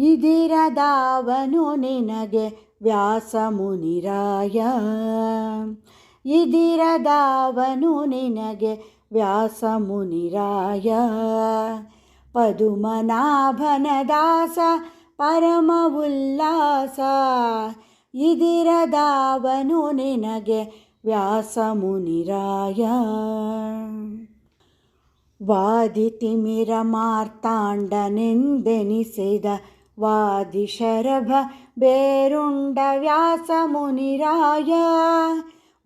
ಇದಿರದಾವನು ನಿನಗೆ ವ್ಯಾಸ ಮುನಿರಾಯ ಇದಿರದಾವನು ನಿನಗೆ ವ್ಯಾಸ ಮುನಿರಾಯ ಪದುಮನಾಭನ ದಾಸ ಪರಮ ಉಲ್ಲಾಸ ಇದಿರದಾವನು ನಿನಗೆ ವ್ಯಾಸ ಮುನಿರಾಯ ವಾದಿತಿಮಿರ ಮಾರ್ತಾಂಡನೆಂದೆನಿಸಿದ ವಾದಿಶರಭ ಬೇರುಂಡ ವ್ಯಾಸ ಮುನಿರಾಯ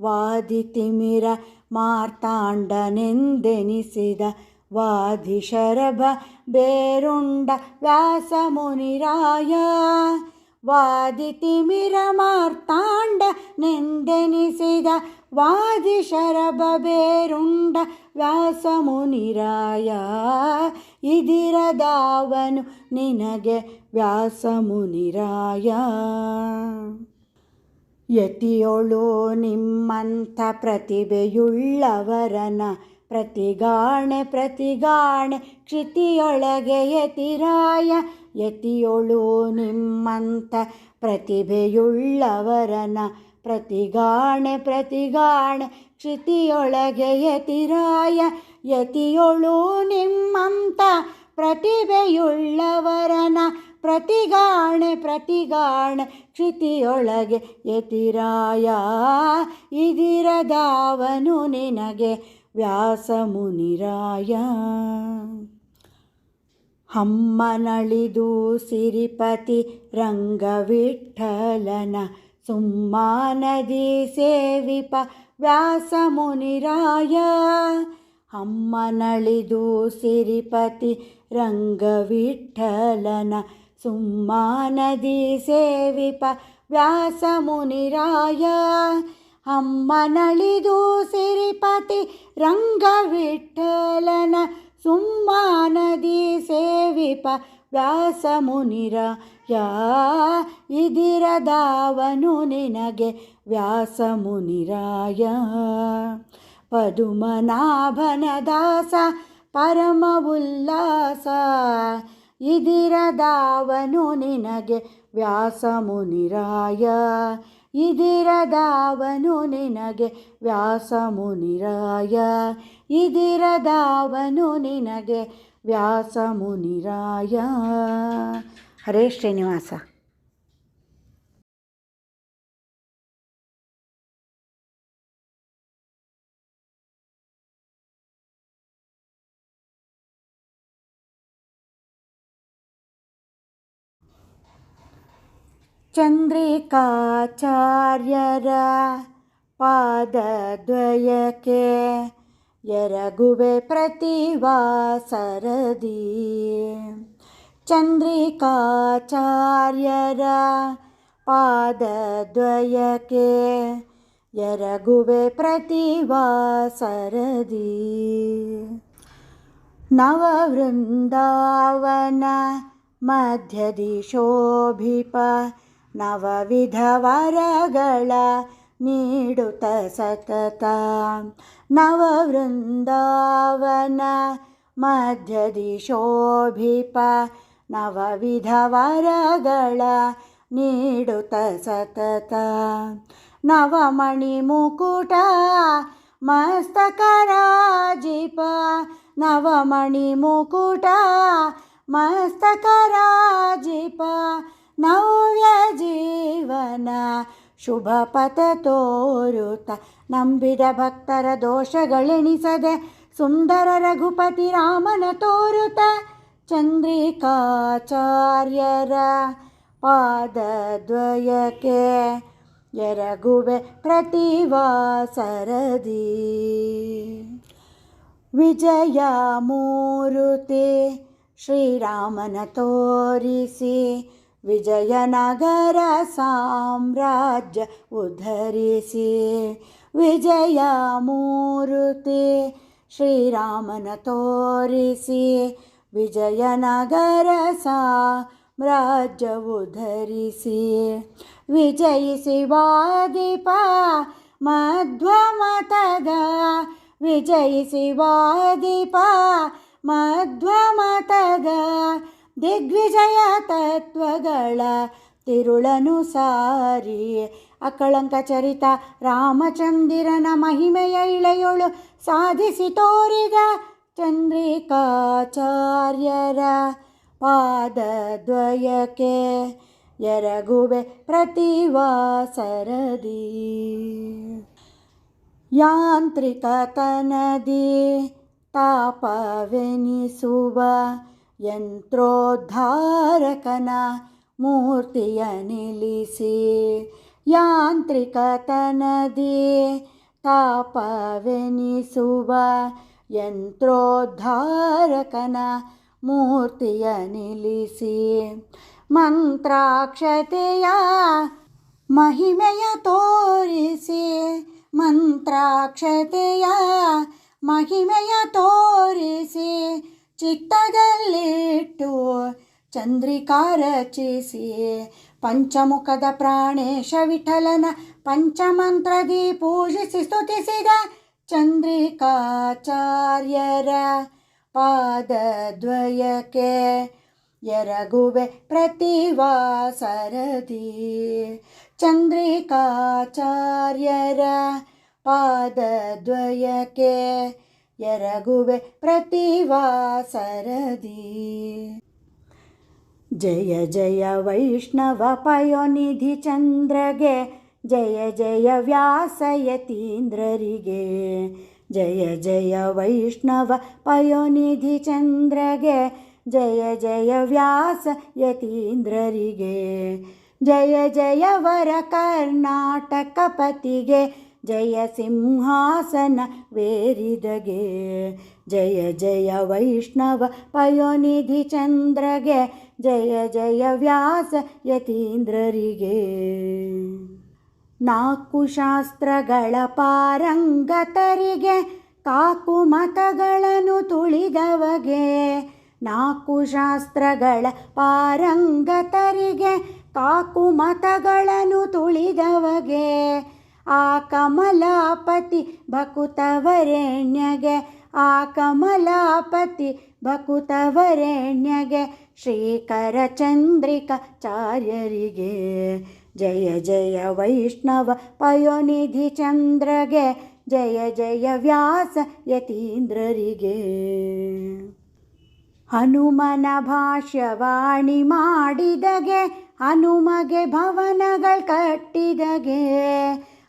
ವಾದಿತಿಮಿರ ಮಾರ್ತಾಂಡನೆಂದೆನಿಸಿದ ವಾದಿಶರಭ ಬೇರುಂಡ ವ್ಯಾಸ ಮುನಿರಾಯ ವಾದಿತಿಮಿರ ಶರಬ ಬೇರುಂಡ ವ್ಯಾಸ ಮುನಿರಾಯ ಇದಿರದಾವನು ನಿನಗೆ ವ್ಯಾಸ ಮುನಿರಾಯ ಯತಿಯೊಳು ನಿಮ್ಮಂಥ ಪ್ರತಿಭೆಯುಳ್ಳವರನ ಪ್ರತಿಗಾಣೆ ಪ್ರತಿಗಾಣೆ ಕ್ಷಿತಿಯೊಳಗೆ ಯತಿರಾಯ ಯತಿಯೊಳು ನಿಮ್ಮಂಥ ಪ್ರತಿಭೆಯುಳ್ಳವರನ ಪ್ರತಿಗಾಣೆ, ಪ್ರತಿಗಾಣ, ಕ್ಷಿತಿಯೊಳಗೆ ಯತಿರಾಯ ಯತಿಯೊಳು ನಿಮ್ಮಂತ ಪ್ರತಿಭೆಯುಳ್ಳವರನ ಪ್ರತಿಗಾಣೆ, ಪ್ರತಿಗಾಣ, ಕ್ಷಿತಿಯೊಳಗೆ ಯತಿರಾಯ ಇದಿರದಾವನು ನಿನಗೆ ವ್ಯಾಸ ಮುನಿರಾಯ ಹಮ್ಮನಳಿದು ಸಿರಿಪತಿ ರಂಗವಿಠಲನ ಸುಮ್ಮಾನದಿ ಸೇವಿಪ ವ್ಯಾಸ ಮುನಿರಾಯ ಹಮ್ಮನಳಿದು ಸಿರಿಪತಿ ರಂಗವಿಠಲನ ಸುಮ್ಮಾನದಿ ಸೇವಿಪ ವ್ಯಾಸ ಮುನಿರಾಯ ಹಮ್ಮನಳಿದು ಸಿರಿಪತಿ ರಂಗವಿಠಲನ ಸುಮ್ಮಾನದಿ ಸೇವಿಪ ವ್ಯಾಸ ಮುನಿರಾಯ ಇದಿರದಾವನು ನಿನಗೆ ವ್ಯಾಸ ಮುನಿರಾಯ ಪದುಮನಾಭನ ದಾಸ ಪರಮ ಉಲ್ಲಾಸ ಇದಿರದಾವನು ನಿನಗೆ ವ್ಯಾಸ ಮುನಿರಾಯ ಇದಿರದಾವನು ನಿನಗೆ ವ್ಯಾಸ ಮುನಿರಾಯ ಇದಿರದಾವನು ನಿನಗೆ ವ್ಯಾಸ ಮುನಿರಾಯ ಹರೇ ಶ್ರೀನಿವಾಸ ಚಂದ್ರಿಕಾಚಾರ್ಯರ यरगुवे प्रतिवा सरदी। चन्द्रिकाचार्यर पादद्वयके। यरगुवे प्रतिवा सरदी। नववृन्दावन मध्यदिशोभिप नवविधवरगळ ನೀಡುತ್ತ ಸತತ. ನವವೃಂದಾವನ ಮಧ್ಯದಿ ಶೋಭಿಪ ನವವಿಧ ವರಗಳ ನೀಡುತ್ತ ಸತತ. ನವಮಣಿ ಮುಕುಟ ಮಸ್ತಕರಾಜಿಪ ನವಮಣಿ ಮುಕುಟ ಮಸ್ತಕರಾಜಿಪ ನವ್ಯ ಜೀವನ ಶುಭ ಪಥ ತೋರುತ್ತ. ನಂಬಿದ ಭಕ್ತರ ದೋಷಗಳೆಣಿಸದೆ ಸುಂದರ ರಘುಪತಿ ರಾಮನ ತೋರುತ ಚಂದ್ರಿಕಾಚಾರ್ಯರ ಪಾದದ್ವಯಕ್ಕೆ ಎರಗುವೆ ಪ್ರತಿವಾಸರದಿ. ವಿಜಯ ಮೂರುತಿ ಶ್ರೀರಾಮನ ತೋರಿಸಿ ವಿಜಯನಗರ ಸಾಮ್ರಾಜ್ಯ ಉದ್ಧರಿಸಿ ವಿಜಯ ಮೂರುತಿ ಶ್ರೀರಾಮನ ತೋರಿಸಿ ವಿಜಯನಗರ ಸಾಮ್ರಾಜ್ಯ ಉದ್ಧರಿಸಿ ವಿಜಯಿಸಿ ವಾದಿಪ ಮಧ್ವಮತದ ವಿಜಯಿಸಿ ವಾದಿಪ ಮಧ್ವಮತದ ದಿಗ್ವಿಜಯ ತತ್ವಗಳ ತಿರುಳನು ಸಾರಿ. ಅಕಳಂಕ ಚರಿತ ರಾಮಚಂದಿರನ ಮಹಿಮೆಯ ಇಳೆಯೊಳು ಸಾಧಿಸಿ ತೋರಿದ ಚಂದ್ರಿಕಾಚಾರ್ಯರ ಪಾದದ್ವಯಕ್ಕೆ ಎರಗುವೆ ಪ್ರತಿವಾಸರದಿ. ಯಾಂತ್ರಿಕತನದಿ ತಾಪವೆನಿಸುವ ಯಂತ್ರೋದ್ಧಾರಕನ ಮೂರ್ತಿಯ ನಿಲ್ಲಿಸಿ ಯಾಂತ್ರಿಕತನದಿ ತಾಪವೆನಿಸುವ ಯಂತ್ರೋದ್ಧಾರಕನ ಮೂರ್ತಿಯ ನಿಲ್ಲಿಸಿ ಮಂತ್ರಾಕ್ಷತೆಯ ಮಹಿಮೆಯ ತೋರಿಸಿ ಮಂತ್ರಾಕ್ಷತೆಯ ಮಹಿಮೆಯ ತೋರಿಸಿ ಚಿತ್ತದಲ್ಲಿಟ್ಟು ಚಂದ್ರಿಕಾ ರಚಿಸಿ ಪಂಚಮುಖದ ಪ್ರಾಣೇಶ ವಿಠಲನ ಪಂಚಮಂತ್ರದಿ ಪೂಜಿಸಿ ಸ್ತುತಿಸಿದ ಚಂದ್ರಿಕಾಚಾರ್ಯರ ಪಾದದ್ವಯಕ್ಕೆ ಎರಗುವೆ ಪ್ರತಿವಾಸರದಿ. ಚಂದ್ರಿಕಾಚಾರ್ಯರ ಪಾದದ್ವಯಕ್ಕೆ यरगुवे प्रतिवासरधि जय जय वैष्णव पयोनिधि चन्द्रगे जय जय व्यासयतीन्द्ररिगे। जय जय वैष्णव पयोनिधि चन्द्रगे जय जय व्यास यतीन्द्ररिगे जय जय वर कर्णाटकपतिगे ಜಯ ಸಿಂಹಾಸನ ವೇರಿದಗೆ, ಜಯ ಜಯ ವೈಷ್ಣವ ಪಯೋನಿಧಿ ಚಂದ್ರಗೆ, ಜಯ ಜಯ ವ್ಯಾಸ ಯತೀಂದ್ರರಿಗೆ. ನಾಲ್ಕು ಶಾಸ್ತ್ರಗಳ ಪಾರಂಗತರಿಗೆ, ಕಾಕು ಮತಗಳನ್ನು ತುಳಿದವಗೆ. ನಾಲ್ಕು ಶಾಸ್ತ್ರಗಳ ಪಾರಂಗತರಿಗೆ, ಕಾಕು ಮತಗಳನ್ನು ತುಳಿದವಗೆ. ಆ ಕಮಲಾಪತಿ ಭಕುತವರೆಣ್ಯಗೆ ಆ ಕಮಲಾಪತಿ ಭಕುತವರೆಣ್ಯಗೆ ಶ್ರೀಕರ ಚಂದ್ರಿಕಾಚಾರ್ಯರಿಗೆ ಜಯ ಜಯ ವೈಷ್ಣವ ಪಯೋನಿಧಿ ಚಂದ್ರಗೆ ಜಯ ಜಯ ವ್ಯಾಸ ಯತೀಂದ್ರರಿಗೆ ಹನುಮನ ಭಾಷ್ಯವಾಣಿ ಮಾಡಿದಗೆ ಹನುಮಗೆ ಭವನಗಳು ಕಟ್ಟಿದಗೆ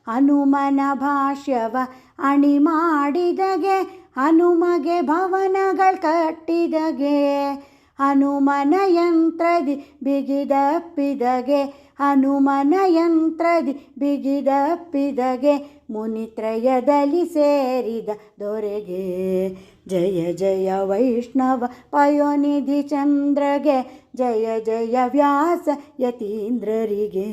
ಹನುಮನ ಭಾಷ್ಯವ ಅಣಿ ಮಾಡಿದಗೆ ಹನುಮಗೆ ಭವನಗಳು ಕಟ್ಟಿದಗೆ, ಹನುಮನ ಯಂತ್ರದಿ ಬಿಗಿದಪ್ಪಿದಗೆ, ಹನುಮನ ಯಂತ್ರದಿ ಬಿಗಿದಪ್ಪಿದಗೆ, ಮುನಿತ್ರಯದಲ್ಲಿ ಸೇರಿದ ದೊರೆಗೆ, ಜಯ ಜಯ ವೈಷ್ಣವ ಪಯೋನಿಧಿ ಚಂದ್ರಗೆ, ಜಯ ಜಯ ವ್ಯಾಸ ಯತೀಂದ್ರರಿಗೆ.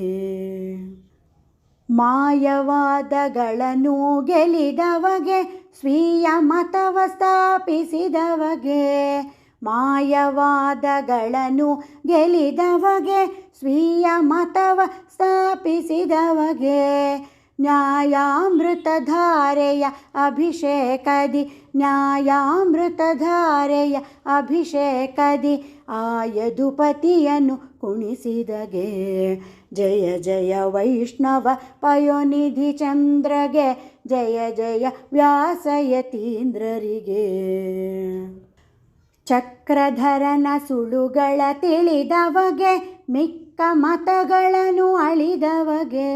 ಮಾಯವಾದಗಳನ್ನು ಗೆಲಿದವಗೆ ಸ್ವೀಯ ಮತವ ಸ್ಥಾಪಿಸಿದವಗೆ. ಮಾಯವಾದಗಳನ್ನು ಗೆಲಿದವಗೆ ಸ್ವೀಯ ಮತವ ಸ್ಥಾಪಿಸಿದವಗೆ. ನ್ಯಾಯಾಮೃತಧಾರೆಯ ಅಭಿಷೇಕದಿ ನ್ಯಾಯಾಮೃತಧಾರೆಯ ಅಭಿಷೇಕದಿ, ಆಯದುಪತಿಯನ್ನು ಕುಣಿಸಿದಗೆ. ಜಯ ಜಯ ವೈಷ್ಣವ ಪಯೋನಿಧಿ ಚಂದ್ರಗೆ, ಜಯ ಜಯ ವ್ಯಾಸಯತೀಂದ್ರರಿಗೆ ಚಕ್ರಧರನ ಸುಳುಗಳ ತಿಳಿದವಗೆ, ಮಿಕ್ಕ ಮತಗಳನ್ನು ಅಳಿದವಗೆ.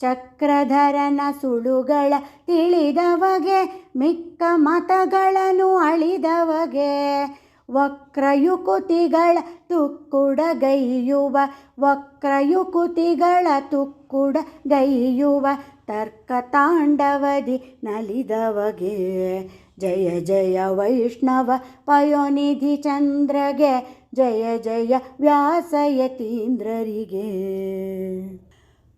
ಚಕ್ರಧರನ ಸುಳುಗಳ ತಿಳಿದವಗೆ, ಮಿಕ್ಕ ಮತಗಳನ್ನು ಅಳಿದವಗೆ. ವಕ್ರಯುಕುತಿಗಳ ತುಕ್ಕುಡಗೈಯುವ ವಕ್ರಯುಕುತಿಗಳ ತುಕ್ಕುಡಗೈಯುವ ತರ್ಕ ತಾಂಡವದಿ ನಲಿದವಗೆ. ಜಯ ಜಯ ವೈಷ್ಣವ ಪಯೋನಿಧಿ ಚಂದ್ರಗೆ, ಜಯ ಜಯ ವ್ಯಾಸಯತೀಂದ್ರರಿಗೆ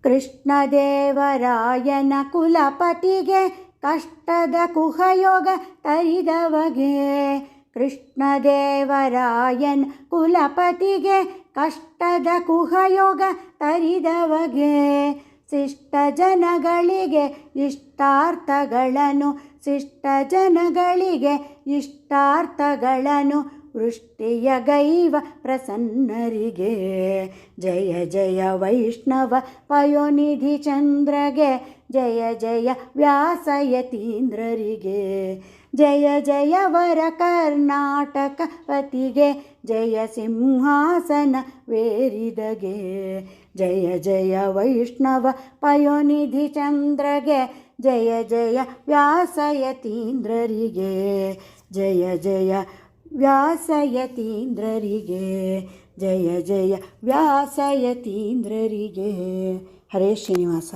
ಕೃಷ್ಣದೇವರಾಯನ ಕುಲಪತಿಗೆ ಕಷ್ಟದ ಕುಹಯೋಗ ತರಿದವಗೆ. ಕೃಷ್ಣದೇವರಾಯನ ಕುಲಪತಿಗೆ ಕಷ್ಟದ ಕುಹಯೋಗ ತರಿದವಗೆ. ಶಿಷ್ಟ ಜನಗಳಿಗೆ ಇಷ್ಟಾರ್ಥಗಳನ್ನು ಶಿಷ್ಟ ಜನಗಳಿಗೆ ಇಷ್ಟಾರ್ಥಗಳನ್ನು ವೃಷ್ಟಿಯ ಗೈವ ಪ್ರಸನ್ನರಿಗೆ. ಜಯ ಜಯ ವೈಷ್ಣವ ಪಯೋನಿಧಿ ಚಂದ್ರಗೆ, ಜಯ ಜಯ ವ್ಯಾಸಯತೀಂದ್ರರಿಗೆ. ಜಯ ಜಯ ವರ ಕರ್ನಾಟಕ ಪತಿಗೆ ಜಯ ಸಿಂಹಾಸನ ವೇರಿದಗೆ ಜಯ ಜಯ ವೈಷ್ಣವ ಪಯೋನಿಧಿ ಚಂದ್ರಗೆ ಜಯ ಜಯ ವ್ಯಾಸಯತೀಂದ್ರರಿಗೆ ಜಯ ಜಯ ವ್ಯಾಸಯತೀಂದ್ರರಿಗೆ ಜಯ ಜಯ ವ್ಯಾಸಯತೀಂದ್ರರಿಗೆ ಹರೇ ಶ್ರೀನಿವಾಸ